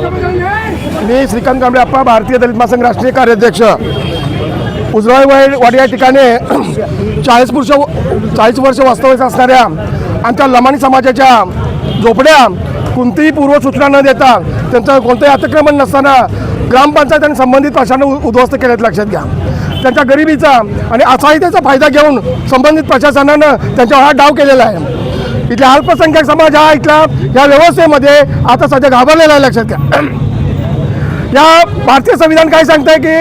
मी श्रीकांत कांबळे अप्पा भारतीय दलित महासंघ राष्ट्रीय कार्याध्यक्ष. उजळाई वाडी या ठिकाणी चाळीस वर्ष चाळीस वर्ष वास्तव्यास असणाऱ्या आमच्या लमाणी समाजाच्या झोपड्या कोणतीही पूर्वसूचना न देता त्यांचं कोणतंही अतिक्रमण नसताना ग्रामपंचायत आणि संबंधित उ- उद्ध्वस्त केल्यात लक्षात घ्या. त्यांच्या गरिबीचा आणि असहायतेचा फायदा घेऊन संबंधित प्रशासनानं त्यांच्यावर हा डाव केलेला आहे. इथला अल्पसंख्याक समाज हा इथला या व्यवस्थेमध्ये आता सध्या घाबरलेला आहे लक्षात घ्या. या भारतीय संविधान काय सांगतंय की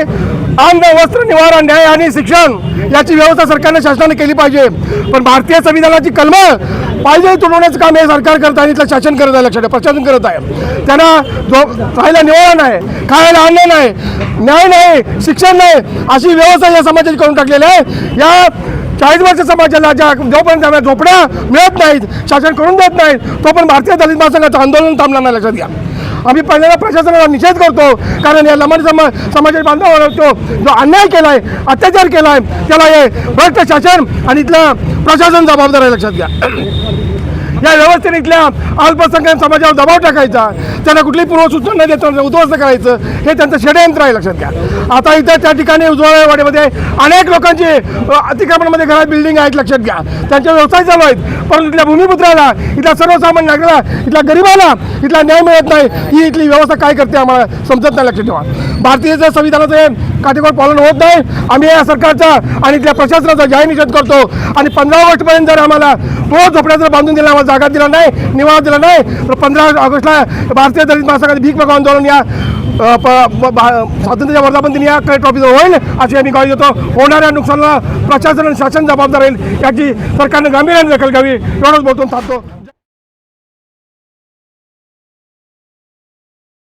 अन्न वस्त्र निवारा न्याय आणि शिक्षण याची व्यवस्था सरकारने शासनाने केली पाहिजे. पण भारतीय संविधानाची कलमं पाहिजे तुडवण्याचं काम हे सरकार करत आहे इथलं शासन करत आहे लक्षात प्रशासन करत आहे. त्यांना राहायला निवारण नाही खायला अन्न नाही न्याय नाही शिक्षण नाही अशी व्यवस्था या समाजाची करून टाकलेली आहे. या चाळीस वर्ष समाजाला ज्या जोपर्यंत त्यांना झोपड्या मिळत नाहीत शासन करून देत नाहीत तोपर्यंत भारतीय दलित महासंघाचं आंदोलन थांबणार नाही लक्षात घ्या. आम्ही पहिल्यांदा प्रशासनाला निषेध करतो कारण या लमाण समा समाजाच्या बांधवावर तो जो अन्याय केला आहे अत्याचार केला आहे त्याला हे भ्रष्ट शासन आणि इथलं प्रशासन जबाबदार आहे लक्षात घ्या. या व्यवस्थेने इथल्या अल्पसंख्याक समाजावर दबाव टाकायचा. त्यांना कुठली पूर्वसूचना न देता उद्ध्वस्त करायचं. हे त्यांचं षडयंत्र आहे लक्षात घ्या. आता इथं त्या ठिकाणी उजवाळेवाडीमध्ये अनेक लोकांची अतिक्रमणामध्ये घरात बिल्डिंग आहेत लक्षात घ्या. त्यांचे व्यवसाय चालू आहेत. परंतु इथल्या भूमिपुत्राला इथल्या सर्वसामान्य नागरिकाला इथल्या गरिबाला इथला न्याय मिळत नाही. ही इथली व्यवस्था काय करते आम्हाला समजत नाही लक्षात ठेवा. भारतीय जर संविधानाचं काटेकोर पालन होत नाही. आम्ही या सरकारचा आणि इथल्या प्रशासनाचा जाहीर निषेध करतो. आणि पंधरा ऑगस्टपर्यंत जर आम्हाला तो झोपड्या जर बांधून दिला आम्हाला जागा दिला नाही निवारा दिला नाही तर पंधरा ऑगस्टला भारतीय दलित महासंघाचे भीक मागो आंदोलन या प- स्वातंत्र्याच्या वर्धापन दिन या कलेक्टर ऑफिसवर होईल अशी आम्ही गावी देतो. होणाऱ्या नुकसानाला प्रशासन आणि शासन जबाबदार राहील याची सरकारने गांभीर्याने दखल घ्यावी. एवढंच बोलतो थांबतो.